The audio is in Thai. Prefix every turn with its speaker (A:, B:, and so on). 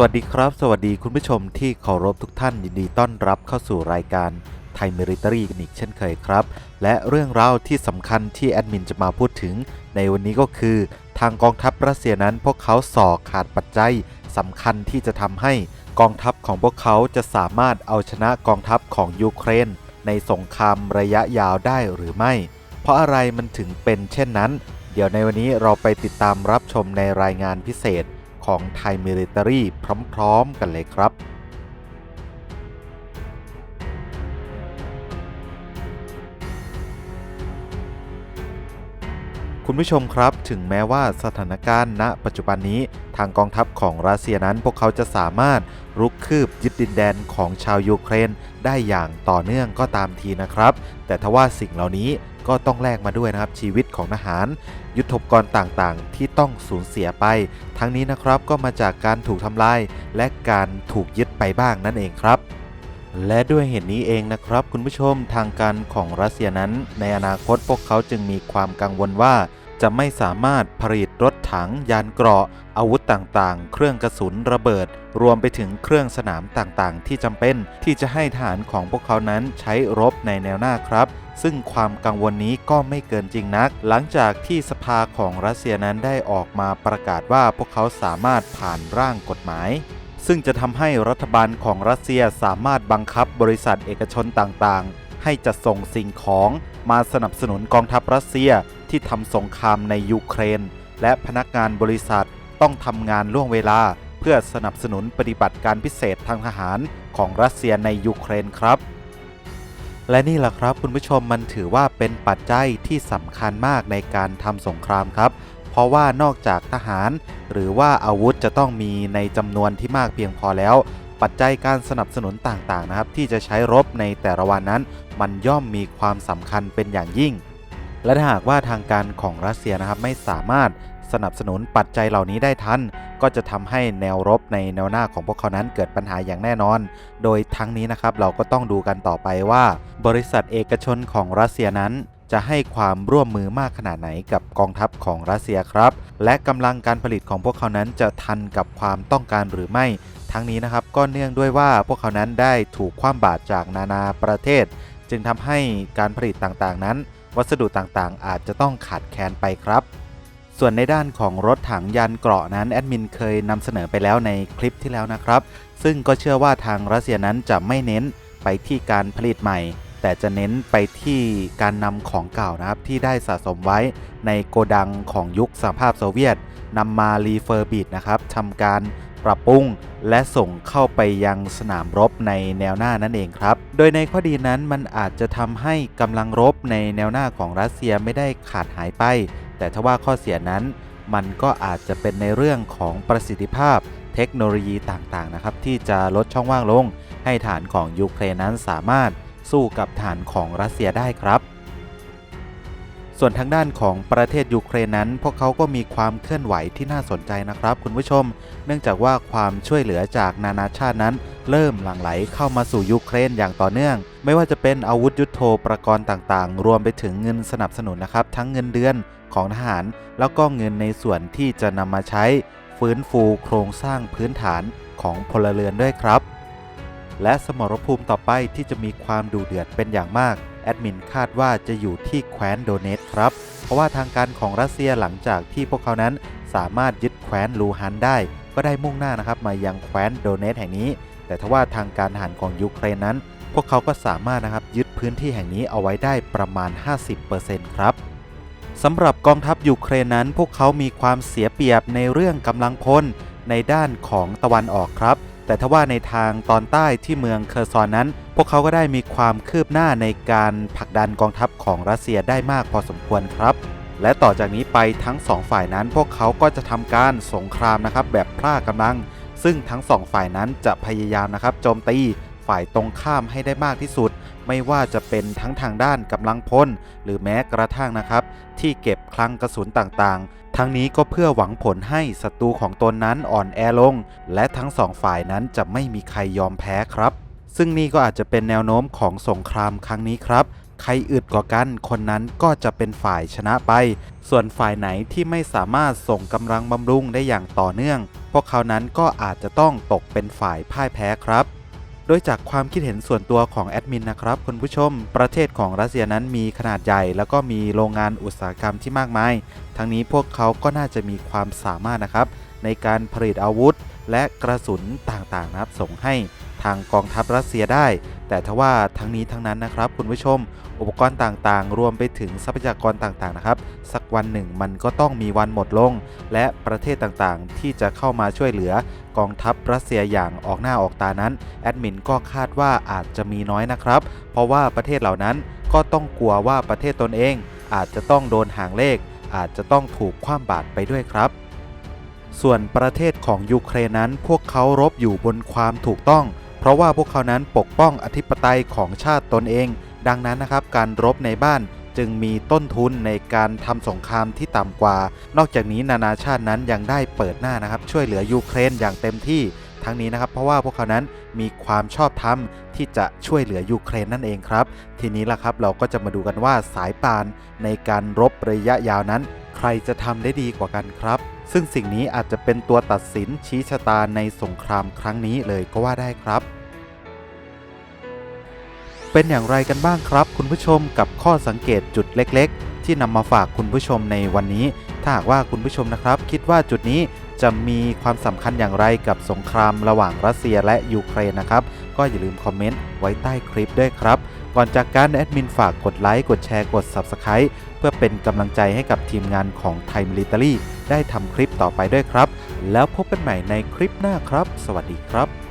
A: สวัสดีครับ สวัสดีคุณผู้ชมที่เคารพทุกท่านยินดีต้อนรับเข้าสู่รายการไทยมิริตรีกันอีกเช่นเคยครับ และเรื่องราวที่สำคัญที่แอดมินจะมาพูดถึง ในวันนี้ก็คือ ทางกองทัพรัสเซียนั้นพวกเขาส่อขาดปัจจัยสำคัญที่จะทำให้กองทัพของพวกเขาจะสามารถเอาชนะกองทัพของยูเครน ในสงครามระยะยาวได้หรือไม่ เพราะอะไรมันถึงเป็นเช่นนั้น เดี๋ยวในวันนี้เราไปติดตามรับชมในรายงานพิเศษ ของไทยมิลิเตอรี่พร้อมๆกันเลยครับ คุณผู้ชมครับ ถึงแม้ว่าสถานการณ์ณ ปัจจุบันนี้ทางกองทัพของรัสเซียนั้น พวกเขาจะสามารถรุกคืบยึดดินแดนของชาวยูเครน ได้อย่างต่อเนื่องก็ตามทีนะครับ แต่ทว่าสิ่งเหล่านี้ก็ต้องแลกมาด้วยนะครับชีวิตของทหาร ยุทธปกรณ์ต่างๆ ที่ต้องสูญเสียไป ทั้งนี้นะครับก็มาจากการถูกทำลาย และการถูกยึดไปบ้างนั่นเองครับและด้วยเหตุนี้เองนะครับ คุณผู้ชมทางการของรัสเซียนั้น ในอนาคตพวกเขาจึงมีความกังวลว่า จะไม่สามารถผลิตรถถังยานเกราะ อาวุธต่างๆ เครื่องกระสุนระเบิด รวมไปถึงเครื่องสนามต่างๆ ที่จำเป็นที่จะให้ทหารของพวกเขานั้นใช้รบในแนวหน้าครับ ซึ่งความกังวลนี้ก็ไม่เกินจริงนัก หลังจากที่สภาของรัสเซียนั้นได้ออกมาประกาศว่าพวกเขาสามารถผ่านร่างกฎหมายซึ่งจะทำให้รัฐบาลของรัสเซียสามารถบังคับบริษัทเอกชนต่างๆ ให้จัดส่งสิ่งของมาสนับสนุนกองทัพรัสเซียที่ทำสงครามในยูเครน และพนักงานบริษัทต้องทำงานล่วงเวลา เพื่อสนับสนุนปฏิบัติการพิเศษทางทหารของรัสเซียในยูเครนครับ และนี่แหละครับคุณผู้ชมมันถือว่าเป็นปัจจัยที่สำคัญมากในการทำสงครามครับ เพราะว่านอกจากทหาร หรือว่าอาวุธจะต้องมีในจำนวนที่มากเพียงพอแล้ว ปัจจัยการสนับสนุนต่างๆนะครับที่จะใช้รบในแต่ละวันนั้น มันย่อมมีความสำคัญเป็นอย่างยิ่ง และถ้าหากว่าทางการของรัสเซียนะครับไม่สามารถสนับสนุนปัจจัยเหล่านี้ได้ทัน ก็จะทำให้แนวรบในแนวหน้าของพวกเขานั้นเกิดปัญหาอย่างแน่นอน โดยทั้งนี้นะครับเราก็ต้องดูกันต่อไปว่า บริษัทเอกชนของรัสเซียนั้น จะให้ความร่วมมือมากขนาดไหนกับกองทัพของรัสเซียครับ และกำลังการผลิตของพวกเขานั้นจะทันกับความต้องการหรือไม่ ทั้งนี้นะครับก็เนื่องด้วยว่าพวกเขานั้นได้ถูกคว่ำบาตรจากนานาประเทศ จึงทำให้การผลิตต่างๆนั้น วัสดุต่างๆ อาจจะต้องขาดแคลนไปครับส่วนในด้านของรถถังยานเกราะนั้นแอดมินเคยนำเสนอไปแล้วในคลิปที่แล้วนะครับ ซึ่งก็เชื่อว่าทางรัสเซียนั้นจะไม่เน้นไปที่การผลิตใหม่ แต่จะเน้นไปที่การนำของเก่านะครับที่ได้สะสมไว้ในโกดังของยุคสหภาพโซเวียตนำมารีเฟอร์บิดนะครับทำการปรับปรุงและส่งเข้าไปยังสนามรบในแนวหน้านั่นเองครับ โดยในข้อดีนั้นมันอาจจะทำให้กำลังรบในแนวหน้าของรัสเซียไม่ได้ขาดหายไป แต่ถ้าว่าข้อเสียนั้น มันก็อาจจะเป็นในเรื่องของประสิทธิภาพเทคโนโลยีต่างๆนะครับที่จะลดช่องว่างลง ให้ฐานของยูเครนนั้นสามารถ สู้กับฐานของรัสเซียได้ครับ ส่วนทางด้านของประเทศยูเครนนั้น พวกเขาก็มีความเคลื่อนไหวที่น่าสนใจนะครับ คุณผู้ชม เนื่องจากว่าความช่วยเหลือจากนานาชาตินั้น เริ่มหลั่งไหลเข้ามาสู่ยูเครนอย่างต่อเนื่อง ไม่ว่าจะเป็นอาวุธยุโทโธปกรณ์ต่างๆ รวมไปถึงเงินสนับสนุนนะครับ ทั้งเงินเดือนของทหาร แล้วก็เงินในส่วนที่จะนำมาใช้ ฟื้นฟูโครงสร้างพื้นฐานของพลเรือนด้วยครับ และสมรภูมิต่อไปที่จะมีความดุเดือดเป็นอย่างมาก แอดมินคาดว่าจะอยู่ที่แคว้นโดเนตครับ เพราะว่าทางการของรัสเซียหลังจากที่พวกเขานั้นสามารถยึดแคว้นลูฮันได้ ก็ได้มุ่งหน้านะครับมายังแคว้นโดเนตแห่งนี้ แต่ทว่าทางการทหารของยูเครนนั้น พวกเขาก็สามารถนะครับยึดพื้นที่แห่งนี้เอาไว้ได้ประมาณ 50%ครับสำหรับกองทัพยูเครนนั้น พวกเขามีความเสียเปรียบในเรื่องกำลังพลในด้านของตะวันออกครับ แต่ทว่าในทางตอนใต้ที่เมืองเคอร์ซอนนั้น พวกเขาก็ได้มีความคืบหน้าในการผลักดันกองทัพของรัสเซียได้มากพอสมควรครับ และต่อจากนี้ไปทั้งสองฝ่ายนั้น พวกเขาก็จะทำการสงครามนะครับแบบพร่ากำลัง ซึ่งทั้งสองฝ่ายนั้นจะพยายามนะครับโจมตีฝ่ายตรงข้ามให้ได้มากที่สุด ไม่ว่าจะเป็นทั้งทางด้านกำลังพล หรือแม้กระทั่งนะครับ ที่เก็บคลังกระสุนต่างๆ ทั้งนี้ก็เพื่อหวังผลให้ศัตรูของตนนั้นอ่อนแอลง และทั้งสองฝ่ายนั้นจะไม่มีใครยอมแพ้ครับ ซึ่งนี่ก็อาจจะเป็นแนวโน้มของสงครามครั้งนี้ครับใครอึดกว่ากันคนนั้นก็จะเป็นฝ่ายชนะไป ส่วนฝ่ายไหนที่ไม่สามารถส่งกำลังบำรุงได้อย่างต่อเนื่อง พวกเขานั้นก็อาจจะต้องตกเป็นฝ่ายพ่ายแพ้ครับ โดยจากความคิดเห็นส่วนตัวของแอดมินนะครับคุณผู้ชม ประเทศของรัสเซียนั้นมีขนาดใหญ่ แล้วก็มีโรงงานอุตสาหกรรมที่มากมาย ทั้งนี้พวกเขาก็น่าจะมีความสามารถนะครับในการผลิตอาวุธ และกระสุนต่างๆนะครับส่งให้ ทางกองทัพรัสเซียได้ แต่ทว่าทั้งนี้ทั้งนั้นนะครับ คุณผู้ชม อุปกรณ์ต่างๆ รวมไปถึงทรัพยากรต่างๆนะครับ สักวันหนึ่งมันก็ต้องมีวันหมดลง และประเทศต่างๆ ที่จะเข้ามาช่วยเหลือกองทัพรัสเซียอย่างออกหน้าออกตานั้น แอดมินก็คาดว่าอาจจะมีน้อยนะครับ เพราะว่าประเทศเหล่านั้นก็ต้องกลัวว่าประเทศตนเอง อาจจะต้องโดนหางเลข อาจจะต้องถูกคว่ำบาตรไปด้วยครับส่วนประเทศของยูเครนนั้นพวกเขารบอยู่บนความถูกต้อง เพราะว่าพวกเขานั้นปกป้องอธิปไตยของชาติตนเอง ดังนั้นนะครับการรบในบ้านจึงมีต้นทุนในการทำสงครามที่ต่ำกว่า นอกจากนี้นานาชาตินั้นยังได้เปิดหน้านะครับ ช่วยเหลือยูเครนอย่างเต็มที่ทั้งนี้นะครับ เพราะว่าพวกเขานั้นมีความชอบธรรมที่จะช่วยเหลือยูเครนนั่นเองครับ ทีนี้ล่ะครับเราก็จะมาดูกันว่าสายปานในการรบระยะยาวนั้น ใครจะทำได้ดีกว่ากันครับ ซึ่งสิ่งนี้อาจจะเป็นตัวตัดสินชี้ชะตาในสงครามครั้งนี้เลยก็ว่าได้ครับ เป็นอย่างไรกันบ้างครับ คุณผู้ชมกับข้อสังเกตจุดเล็ก ๆ ที่นำมาฝากคุณผู้ชมในวันนี้ ถ้าหากว่าคุณผู้ชมนะครับ คิดว่าจุดนี้จะมีความสำคัญอย่างไรกับสงครามระหว่างรัสเซียและยูเครนนะครับ ก็อย่าลืมคอมเมนต์ไว้ใต้คลิปด้วยครับ ก่อนจากการแอดมินฝากกดไลค์กดแชร์กด Subscribe เพื่อเป็นกำลังใจให้กับทีมงานของไทยมิลิ t ารี ได้ทำคลิปต่อไปด้วยครับ แล้วพบกันใหม่ในคลิปหน้าครับ สวัสดีครับ